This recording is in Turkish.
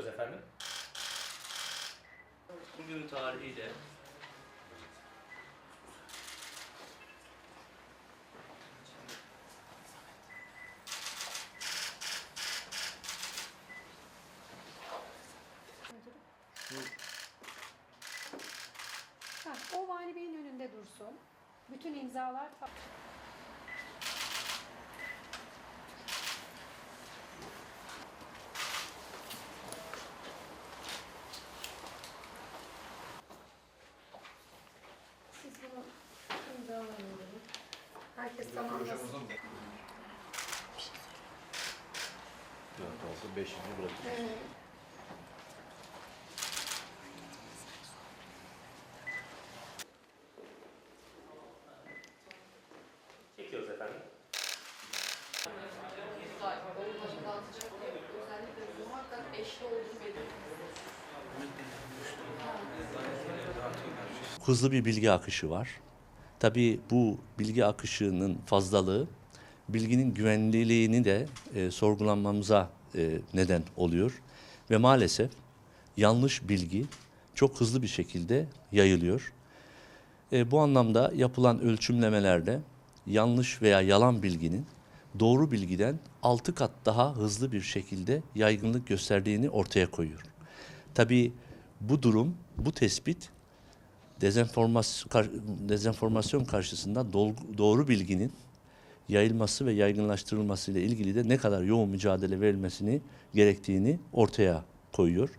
efendim. Bugün tarihiyle Ha, o Vali Bey'in önünde dursun. Bütün imzalar Herkes tamamlasın. Dört oldu, beşinci. Evet. hızlı bir bilgi akışı var. Tabii bu bilgi akışının fazlalığı bilginin güvenliliğini de e, sorgulanmamıza e, neden oluyor. Ve maalesef yanlış bilgi çok hızlı bir şekilde yayılıyor. E, bu anlamda yapılan ölçümlemelerde yanlış veya yalan bilginin doğru bilgiden 6 kat daha hızlı bir şekilde yaygınlık gösterdiğini ortaya koyuyor. Tabii bu durum, bu tespit dezenformasyon, kar- dezenformasyon karşısında doğru bilginin yayılması ve yaygınlaştırılması ile ilgili de ne kadar yoğun mücadele verilmesini gerektiğini ortaya koyuyor.